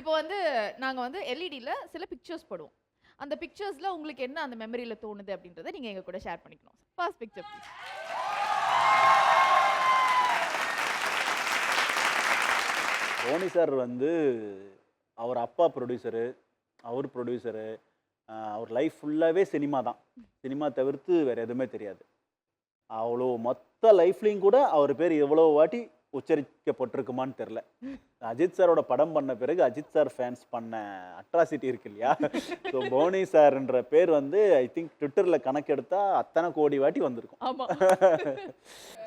இப்போ வந்து நாங்கள் வந்து எல்இடியில் சில பிக்சர்ஸ் போடுவோம். அந்த பிக்சர்ஸில் உங்களுக்கு என்ன அந்த மெமரியில் தோணுது அப்படின்றத நீங்கள் எங்கள் கூட ஷேர் பண்ணிக்கணும். ஃபர்ஸ்ட் பிக்சர் தோனி சார் வந்து அவர் அப்பா ப்ரொடியூசரு அவர் ப்ரொடியூசரு அவர் லைஃப் ஃபுல்லாகவே சினிமா தான். சினிமா தவிர்த்து வேறு எதுவுமே தெரியாது. அவ்வளோ மொத்த லைஃப்லேயும் கூட அவர் பேர் எவ்வளோ வாட்டி உச்சரிக்கப்பட்டிருக்குமான்னு தெரில அஜித் சாரோட படம் பண்ண பிறகு அஜித் சார் ஃபேன்ஸ் பண்ண அட்ராசிட்டி இருக்கு இல்லையா? ஸோ போனி சார்ன்ற பேர் வந்து ஐ திங்க் ட்விட்டரில் கணக்கெடுத்தா அத்தனை கோடி வாட்டி வந்திருக்கும்.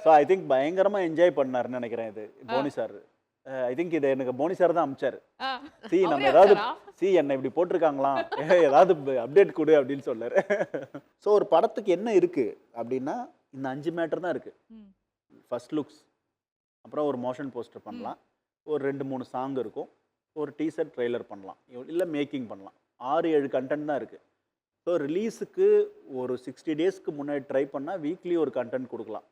ஸோ ஐ திங்க் பயங்கரமாக என்ஜாய் பண்ணாருன்னு நினைக்கிறேன் இது போனி சார். ஐ திங்க் இது எனக்கு போனி சார் தான் அமிச்சார். சி நம்ம ஏதாவது? சி என்னை இப்படி போட்டிருக்காங்களாம். ஏதாவது அப்டேட் கொடு அப்படின்னு சொல்லாரு ஸோ ஒரு படத்துக்கு என்ன இருக்கு அப்படின்னா இந்த அஞ்சு மேட்டர் தான் இருக்கு. ம். ஃபர்ஸ்ட் லுக்ஸ் அப்புறம் ஒரு மோஷன் போஸ்டர் பண்ணலாம். ஒரு ரெண்டு மூணு சாங் இருக்கும். ஒரு டீசர் ட்ரெய்லர் பண்ணலாம். இல்லை மேக்கிங் பண்ணலாம். ஆறு ஏழு கண்டென்ட் தான் இருக்குது ஸோ ரிலீஸுக்கு ஒரு சிக்ஸ்டி டேஸ்க்கு முன்னாடி ட்ரை பண்ணால் வீக்லி ஒரு கண்டென்ட் கொடுக்கலாம்.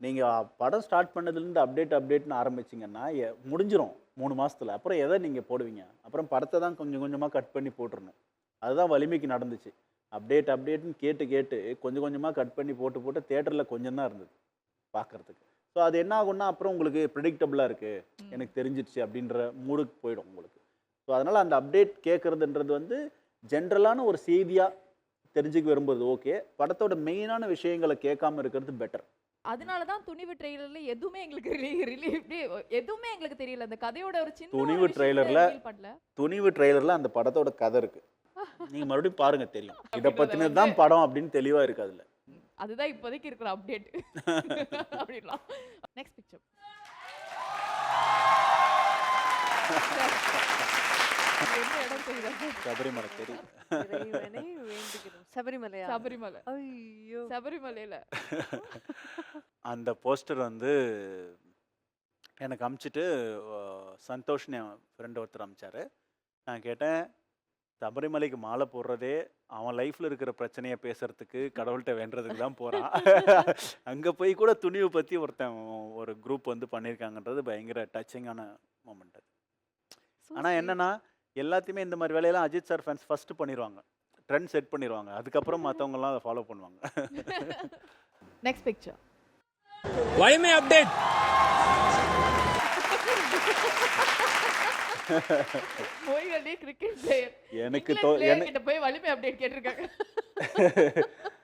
நீங்கள் படம் ஸ்டார்ட் பண்ணதுலேருந்து அப்டேட் அப்டேட்னு ஆரம்பிச்சிங்கன்னா முடிஞ்சிரும். மூணு மாசத்துல. அப்புறம் எதை நீங்கள் போடுவீங்க? அப்புறம் படத்தை தான் கொஞ்சம் கொஞ்சமாக கட் பண்ணி போட்டுறணும். அதுதான் வலிமைக்கு நடந்துச்சு. அப்டேட் அப்டேட்னு கேட்டு கேட்டு கொஞ்சம் கொஞ்சமாக கட் பண்ணி போட்டு போட்டு தேட்டரில் கொஞ்சம் தான் இருந்தது. பார்க்கறதுக்கு ஸோ அது என்ன ஆகும்னா அப்புறம் உங்களுக்கு ப்ரிடிக்டபுளாக இருக்குது. எனக்கு தெரிஞ்சிடுச்சு அப்படின்ற மூடுக்கு போயிடும் உங்களுக்கு. ஸோ அதனால் அந்த அப்டேட் கேட்குறதுன்றது வந்து ஜென்ரலான ஒரு செய்தியாக தெரிஞ்சுக்க விரும்புறது ஓகே படத்தோட மெயினான விஷயங்களை கேட்காம இருக்கிறது பெட்டர் அதனால தான் துணிவு ட்ரெய்லர்ல எதுவுமே எங்களுக்கு எதுவுமே எங்களுக்கு தெரியல. அந்த கதையோட ஒரு சின்ன துணிவு பண்ணல. துணிவு ட்ரெய்லரில் அந்த படத்தோட கதை இருக்குது நீங்கள் மறுபடியும் பாருங்கள் தெரியும். இதை பற்றினது தான் படம் அப்படின்னு தெளிவாக இருக்குது அதில். அதுதான் இப்போதைக்கு இருக்கிற அப்டேட் அப்படின்லாம் நெக்ஸ்ட் பிக்சர் எந்த இடம் தெரியுதா சபரிமலை சபரிமலையா? சபரிமலை. ஐயோ. சபரிமலையில. அந்த போஸ்டர் வந்து எனக்கு அமுச்சிட்டு சந்தோஷ்னு என் ஃப்ரெண்டு ஒருத்தர் அமிச்சாரு. நான் கேட்டேன் சபரிமலைக்கு மாலை போடுறதே அவன் லைஃப்பில் இருக்கிற பிரச்சனையை பேசுறதுக்கு கடவுள்கிட்ட வேண்டுறதுக்கு தான் போகிறான் அங்கே போய் கூட துணிவை பற்றி ஒருத்தன் ஒரு குரூப் வந்து பண்ணியிருக்காங்கன்றது பயங்கர டச்சிங்கான மூமெண்ட் ஆனால் என்னன்னா எல்லாத்தையுமே இந்த மாதிரி வேலையெல்லாம் அஜித் சார் ஃபேன்ஸ் ஃபஸ்ட்டு பண்ணிடுவாங்க ட்ரெண்ட் செட் பண்ணிடுவாங்க அதுக்கப்புறம் மற்றவங்கலாம் அதை ஃபாலோ பண்ணுவாங்க. நெக்ஸ்ட் பிக்சர் வலிமை அப்டேட் மொய்களே கிரிக்கெட் பிளேயர் எனக்கு போய் வலிமை அப்டேட் கேட்டிருக்காங்க.